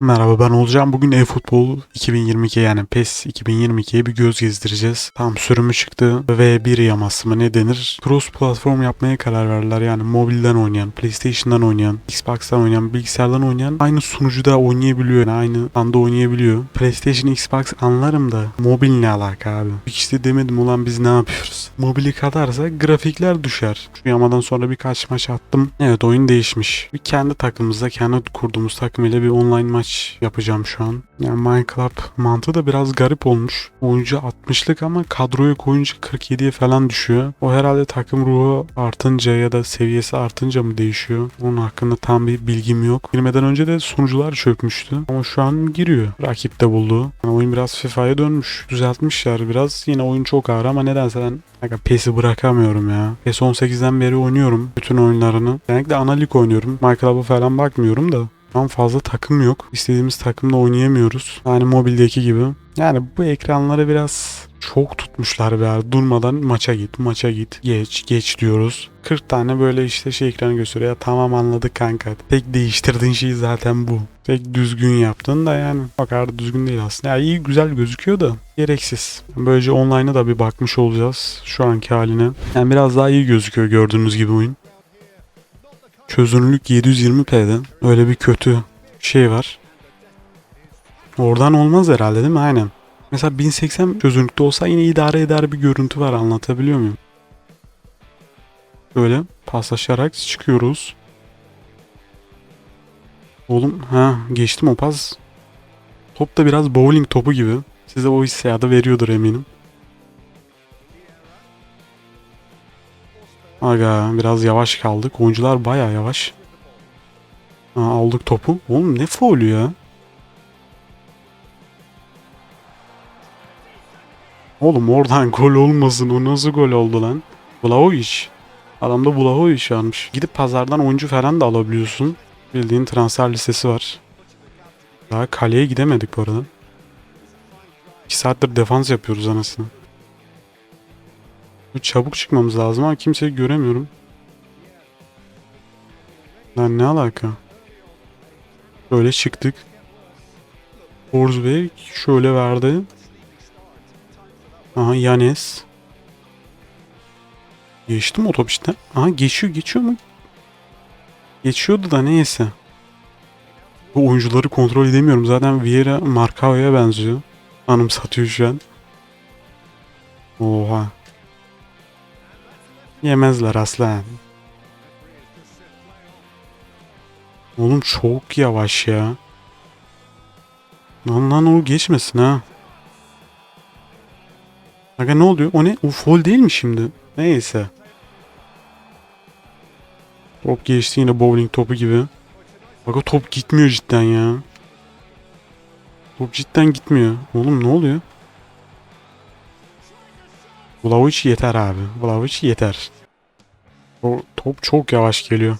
Merhaba ben Olcan. Bugün eFootball 2022 yani PES 2022'ye bir göz gezdireceğiz. Tam sürümü çıktı. V1 yaması mı ne denir? Cross platform yapmaya karar verdiler. Yani mobilden oynayan, PlayStation'dan oynayan, Xbox'tan oynayan, bilgisayardan oynayan aynı sunucuda oynayabiliyor. Yani aynı anda oynayabiliyor. PlayStation, Xbox anlarım da mobil ne alaka abi? İşte demedim ulan biz ne yapıyoruz? Mobili kadarsa grafikler düşer. Şu yamadan sonra birkaç maç attım. Evet oyun değişmiş. Bir kendi takımımızda kendi kurduğumuz takım ile bir online maç yapacağım şu an. Yani Minecraft mantığı da biraz garip olmuş. Oyuncu 60'lık ama kadroya koyunca 47'ye falan düşüyor. O herhalde takım ruhu artınca ya da seviyesi artınca mı değişiyor? Onun hakkında tam bir bilgim yok. Girmeden önce de sunucular çökmüştü. Ama şu an giriyor. Rakip de buldu. Yani oyun biraz FIFA'ya dönmüş. Düzeltmişler biraz. Yine oyun çok ağır ama nedense ben Aga PES'i bırakamıyorum ya. PES 18'den beri oynuyorum bütün oyunlarını. Genellikle ana lig oynuyorum. Minecraft'a falan bakmıyorum da. Şu an fazla takım yok. İstediğimiz takımla oynayamıyoruz. Yani mobildeki gibi. Yani bu ekranları biraz çok tutmuşlar be. Durmadan maça git, maça git, geç, geç diyoruz. 40 tane böyle işte şey ekranı gösteriyor. Ya tamam anladık kanka. Tek değiştirdiğin şey zaten bu. Tek düzgün yaptın da yani da düzgün değil aslında. Ya iyi güzel gözüküyor da gereksiz. Böylece online'a da bir bakmış olacağız şu anki haline. Yani biraz daha iyi gözüküyor gördüğünüz gibi oyun. Çözünürlük 720p'de. Öyle bir kötü şey var. Oradan olmaz herhalde değil mi? Aynen. Mesela 1080 çözünürlükte olsa yine idare eder bir görüntü var anlatabiliyor muyum? Böyle paslaşarak çıkıyoruz. Oğlum ha geçtim o pas. Top da biraz bowling topu gibi. Size o hissiyatı veriyordur eminim. Aga biraz yavaş kaldık. Oyuncular baya yavaş. Ha, aldık topu. Oğlum ne faulü ya? Oğlum oradan gol olmasın. O nasıl gol oldu lan? Vlahovic. Adamda Vlahovic varmış. Gidip pazardan oyuncu falan da alabiliyorsun. Bildiğin transfer listesi var. Daha kaleye gidemedik bu arada. 2 saattir defans yapıyoruz anasını. Çabuk çıkmamız lazım ama kimseyi göremiyorum. Lan ne alaka? Böyle çıktık. Forsberg şöyle verdi. Aha Yanes. Geçti mi otobüsten? Aha geçiyor geçiyor mu? Geçiyordu da neyse. Bu oyuncuları kontrol edemiyorum. Zaten Vieira Marcao'ya benziyor. Anımsatıyor şu an. Oha. Yemezler aslan. Oğlum çok yavaş ya. Lan lan o geçmesin ha. Aga ne oluyor? O ne? O foul değil mi şimdi? Neyse. Top geçti yine bowling topu gibi. O top gitmiyor cidden ya. Top cidden gitmiyor. Oğlum ne oluyor? Vlahovic yeter abi. Vlahovic yeter. O top çok yavaş geliyor.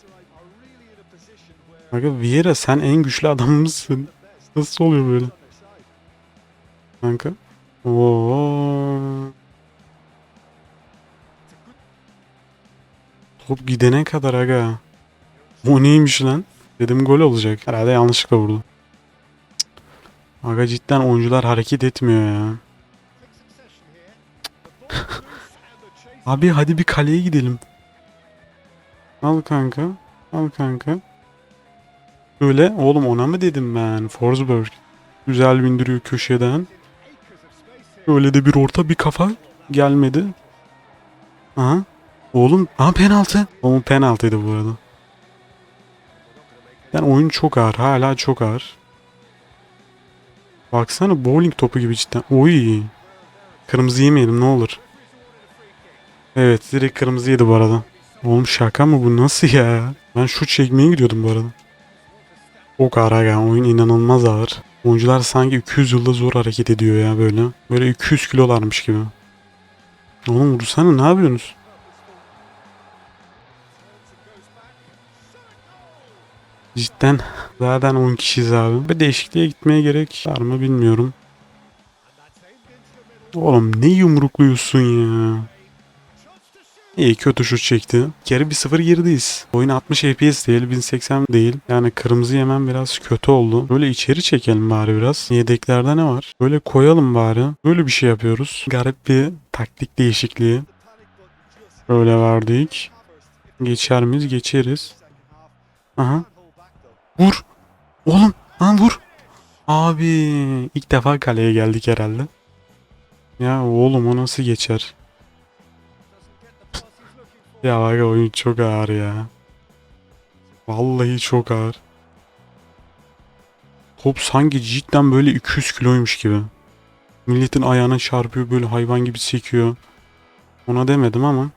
Kanka Vieira sen en güçlü adamımızsın. Nasıl oluyor böyle? Kanka. Oo. Top gidene kadar aga. O neymiş lan? Dedim gol olacak. Herhalde yanlışlıkla vurdu. Aga cidden oyuncular hareket etmiyor ya. Abi hadi bir kaleye gidelim. Al kanka. Al kanka. Böyle oğlum ona mı dedim ben? Forsberg. Güzel bindiriyor köşeden. Öyle de bir orta bir kafa gelmedi. Aha. Oğlum aha penaltı. Oğlum penaltıydı bu arada. Yani oyun çok ağır. Hala çok ağır. Baksana bowling topu gibi cidden. Oy. Kırmızı yemeyelim ne olur. Evet direkt kırmızı yedi bu arada. Oğlum şaka mı bu nasıl ya? Ben şut çekmeye gidiyordum bu arada. Çok ağır aga oyun inanılmaz ağır. Oyuncular sanki 200 yılda zor hareket ediyor ya böyle. Böyle 200 kilolarmış gibi. Oğlum vursana ne yapıyorsunuz? Cidden zaten 10 kişiyiz abi. Bir değişikliğe gitmeye gerek var mı bilmiyorum. Oğlum ne yumrukluyorsun ya? İyi kötü şut çekti. Geri 1-0 gerideyiz. Oyun 60 FPS değil 1080 değil. Yani kırmızı yemem biraz kötü oldu. Böyle içeri çekelim bari biraz. Yedeklerde ne var? Böyle koyalım bari. Böyle bir şey yapıyoruz. Garip bir taktik değişikliği. Böyle verdik. Geçer miyiz? Geçeriz. Aha. Vur. Oğlum. Lan vur. Abi ilk defa kaleye geldik herhalde. Ya oğlum o nasıl geçer? ya bak oyun çok ağır ya. Vallahi çok ağır. Top sanki cidden böyle 200 kiloymuş gibi. Milletin ayağına çarpıyor böyle hayvan gibi sekiyor. Ona demedim ama.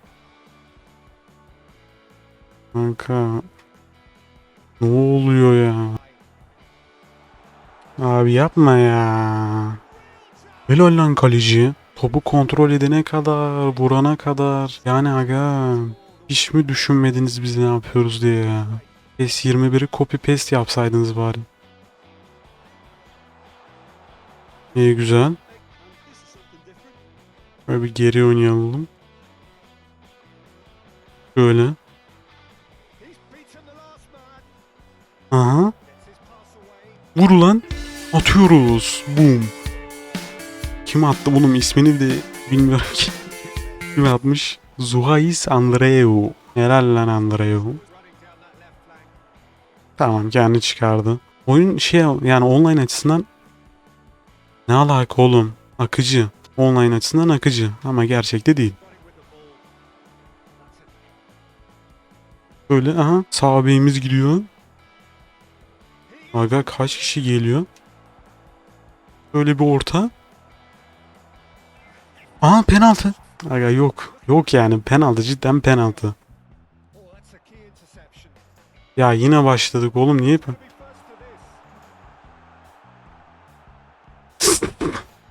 Kanka. Ne oluyor ya? Abi yapma ya. Helal lan kaleci. Topu kontrol edene kadar, vurana kadar. Yani aga. Hiç mi düşünmediniz biz ne yapıyoruz diye ya. PES 21'i copy paste yapsaydınız bari. İyi güzel. Böyle bir geri oynayalım. Şöyle. Aha. Vur lan. Atıyoruz. Boom. Kim attı bunun ismini de bilmiyorum ki. Kim atmış? Zuhais Andreu. Helal lan Andreu. Tamam kendi çıkardı. Oyun şey yani online açısından ne alaka oğlum? Akıcı. Online açısından akıcı ama gerçekte değil. Böyle aha sağ beyimiz gidiyor. Aga kaç kişi geliyor? Böyle bir orta. Aa penaltı. Aga yok. Yok yani penaltı cidden penaltı. Ya yine başladık oğlum niye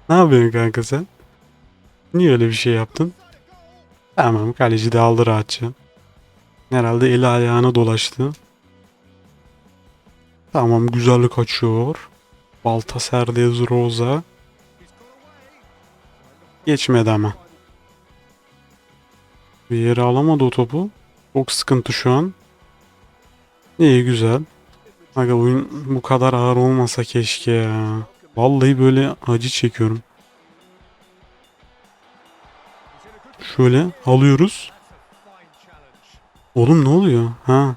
Ne yapıyorsun kanka sen? Niye öyle bir şey yaptın? Tamam kaleci de aldı rahatça. Herhalde eli ayağına dolaştı. Tamam güzel kaçıyor. Baltasar Dez Rosa. Geçmedi ama. Bir yere alamadı o topu. Çok sıkıntı şu an. İyi güzel. Aga oyun bu kadar ağır olmasa keşke ya. Vallahi böyle acı çekiyorum. Şöyle alıyoruz. Oğlum ne oluyor? Ha.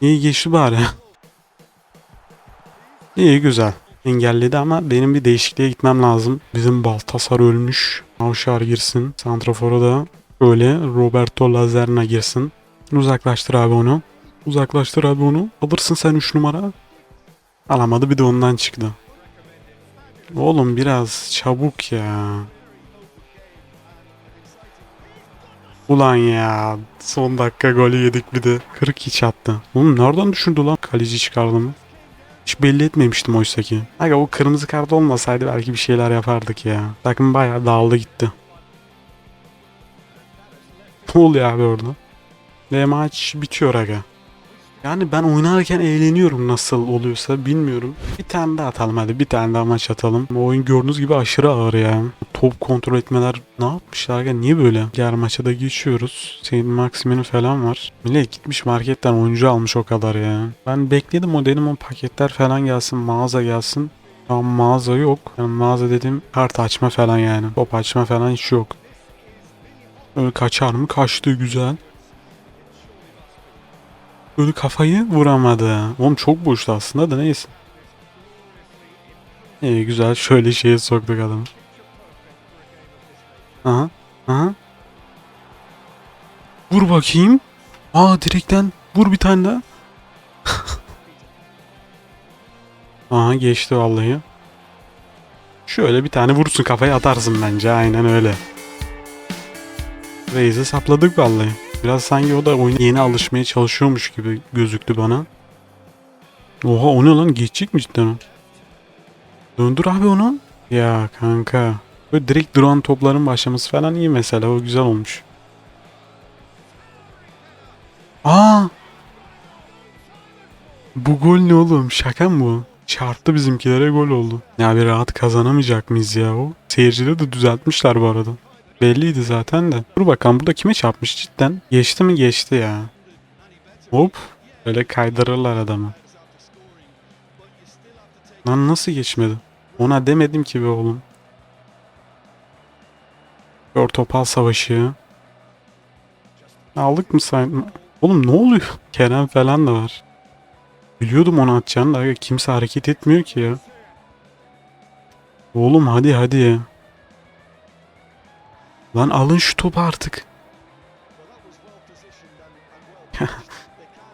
İyi geçti bari. İyi güzel. Engelledi ama benim bir değişikliğe gitmem lazım. Bizim Baltasar ölmüş. Avşar girsin. Santrafor'a da böyle Roberto Lazerna girsin. Uzaklaştır abi onu. Uzaklaştır abi onu. Alırsın sen 3 numara. Alamadı bir de ondan çıktı. Oğlum biraz çabuk ya. Ulan ya son dakika golü yedik bir de 42 attı. Oğlum nereden düşürdü lan kaleci çıkardı mı? Hiç belli etmemiştim oysa ki. Aga o kırmızı kart olmasaydı belki bir şeyler yapardık ya. Takım bayağı dağıldı gitti. Ne oluyor abi orada? Ve maç bitiyor aga. Yani ben oynarken eğleniyorum nasıl oluyorsa bilmiyorum. Bir tane daha atalım hadi bir tane daha maç atalım. Bu oyun gördüğünüz gibi aşırı ağır ya. Top kontrol etmeler ne yapmışlar ya niye böyle? Diğer maça da geçiyoruz. Senin Maximin'in falan var. Millet gitmiş marketten oyuncu almış o kadar ya. Ben bekledim o dedim o paketler falan gelsin mağaza gelsin. Şu mağaza yok. Yani mağaza dedim kart açma falan yani. Top açma falan hiç yok. Öyle kaçar mı? Kaçtı güzel. Böyle kafayı vuramadı. Oğlum çok boştu aslında da neyse. İyi güzel şöyle şeye soktuk adamı. Aha. Aha. Vur bakayım. Aa direkten vur bir tane daha. Aha geçti vallahi. Şöyle bir tane vursun kafaya atarsın bence aynen öyle. Reis'e sapladık vallahi. Biraz sanki o da oyuna yeni alışmaya çalışıyormuş gibi gözüktü bana. Oha o ne lan geçecek mi cidden o? Döndür abi onu. Ya kanka. Böyle direkt duran topların başlaması falan iyi mesela o güzel olmuş. Aa! Bu gol ne oğlum? Şaka mı bu? Çarptı bizimkilere gol oldu. Ya bir rahat kazanamayacak mıyız ya o? Seyircileri de düzeltmişler bu arada. Belliydi zaten de. Dur bakalım burada kime çarpmış cidden? Geçti mi geçti ya. Hop. Böyle kaydırırlar adamı. Lan nasıl geçmedi? Ona demedim ki be oğlum. Gör topal savaşı. Aldık mı sen? Oğlum ne oluyor? Kerem falan da var. Biliyordum onu atacağını da kimse hareket etmiyor ki ya. Oğlum hadi hadi. Lan alın şu topu artık.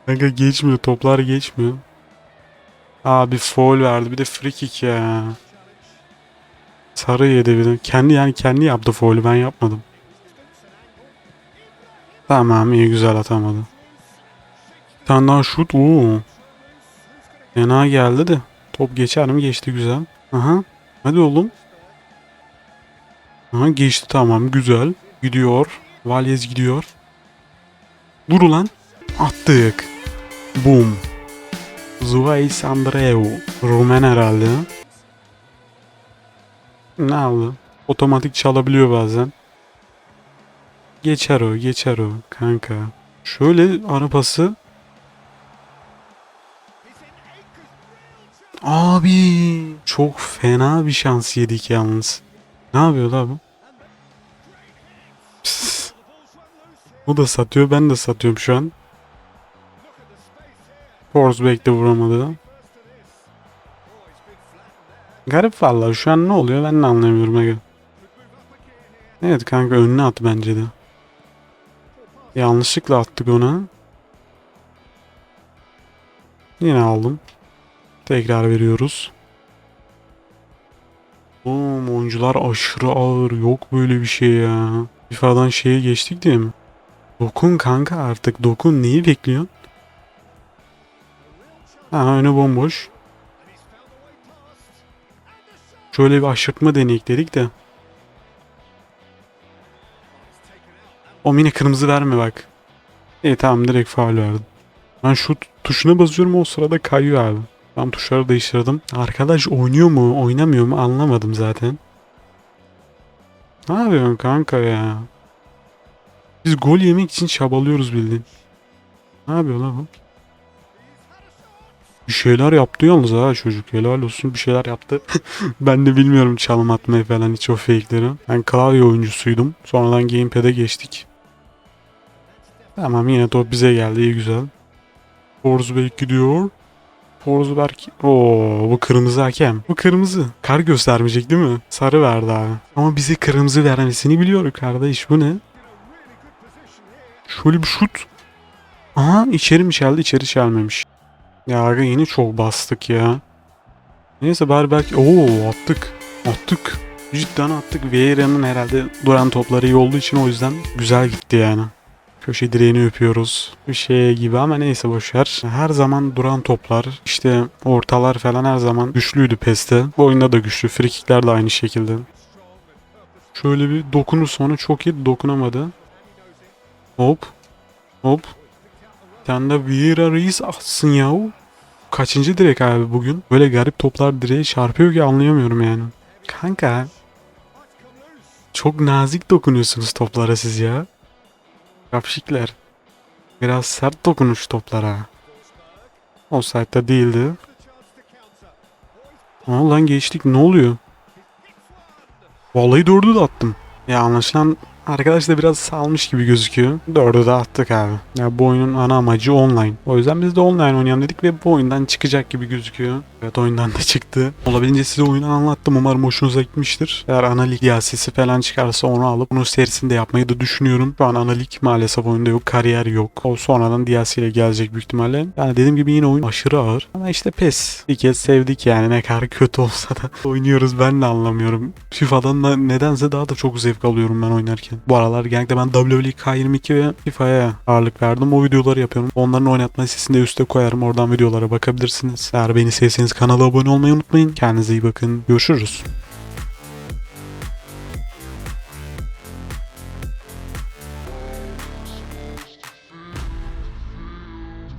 Kanka geçmiyor. Toplar geçmiyor. Abi foul verdi. Bir de free kick ya. Sarı yedi bir de. Kendi yani kendi yaptı foul'ü. Ben yapmadım. Tamam iyi güzel atamadı. Bir tane daha şut. Oo. Fena geldi de. Top geçer mi? Geçti güzel. Aha. Hadi oğlum. Aha geçti tamam güzel. Gidiyor. Valyez gidiyor. Dur ulan. Attık. Boom. Zuvais Andreu. Rumen herhalde. Ne aldı? Otomatik çalabiliyor bazen. Geçer o, geçer o kanka. Şöyle arabası. Abi çok fena bir şans yedik yalnız. Ne yapıyor la bu? Pss. O da satıyor ben de satıyorum şu an. Forsberg de vuramadı. Garip vallahi şu an ne oluyor ben de anlayamıyorum. Aga. Evet kanka önüne at bence de. Yanlışlıkla attık ona. Yine aldım. Tekrar veriyoruz. Oğlum oyuncular aşırı ağır. Yok böyle bir şey ya. FIFA'dan şeye geçtik değil mi? Dokun kanka artık. Dokun. Neyi bekliyorsun? Ha önü bomboş. Şöyle bir aşırtma deneyik dedik de. O mini kırmızı verme bak. İyi tamam direkt faul verdim. Ben şu tuşuna basıyorum o sırada kayıyor abi. Ben tuşları değiştirdim. Arkadaş oynuyor mu oynamıyor mu anlamadım zaten. Ne yapıyorsun kanka ya? Biz gol yemek için çabalıyoruz bildiğin. Ne yapıyor lan bu? Bir şeyler yaptı yalnız ha çocuk. Helal olsun bir şeyler yaptı. ben de bilmiyorum çalım atmayı falan hiç o fake'leri. Ben klavye oyuncusuydum. Sonradan gamepad'e geçtik. Tamam yine top bize geldi iyi güzel. Forsberg gidiyor. Forsberg. Oo bu kırmızı hakem. Bu kırmızı. Kar göstermeyecek değil mi? Sarı verdi abi. Ama bize kırmızı vermesini biliyor kardeş. Bu ne? Şöyle bir şut. Aha içeri mi çeldi? İçeri çelmemiş. Ya aga yine çok bastık ya. Neyse bari belki... Oo attık. Attık. Cidden attık. Vieira'nın herhalde duran topları iyi olduğu için o yüzden güzel gitti yani. Köşe direğini öpüyoruz. Bir şey gibi ama neyse boşver. Her zaman duran toplar, işte ortalar falan her zaman güçlüydü PES'te. Bu oyunda da güçlü. Frikikler de aynı şekilde. Şöyle bir dokunur sonra çok iyi dokunamadı. Hop. Hop. Tane de Vieira Reis atsın yahu. Kaçıncı direk abi bugün? Böyle garip toplar direğe çarpıyor ki anlayamıyorum yani. Kanka. Çok nazik dokunuyorsunuz toplara siz ya. Kapşikler. Biraz sert dokunuş toplara. Offside'da değildi. Aa lan geçtik ne oluyor? Vallahi dördü de attım. Ya anlaşılan arkadaş da biraz salmış gibi gözüküyor. Dördü de attık abi. Ya bu oyunun ana amacı online. O yüzden biz de online oynayalım dedik ve bu oyundan çıkacak gibi gözüküyor. Evet oyundan da çıktı. Olabildiğince size oyunu anlattım. Umarım hoşunuza gitmiştir. Eğer ana lig DLC'si falan çıkarsa onu alıp bunun serisinde yapmayı da düşünüyorum. Şu an ana lig maalesef oyunda yok. Kariyer yok. O sonradan DLC ile gelecek büyük ihtimalle. Yani dediğim gibi yine oyun aşırı ağır. Ama işte pes. Bir kez sevdik yani ne kadar kötü olsa da oynuyoruz ben de anlamıyorum. FIFA'dan da nedense daha da çok zevk alıyorum ben oynarken. Bu aralar genellikle ben WWE K22 ve FIFA'ya ağırlık verdim. O videoları yapıyorum. Onların oynatma listesini de üste koyarım. Oradan videolara bakabilirsiniz. Eğer beni sevseniz kanala abone olmayı unutmayın. Kendinize iyi bakın. Görüşürüz.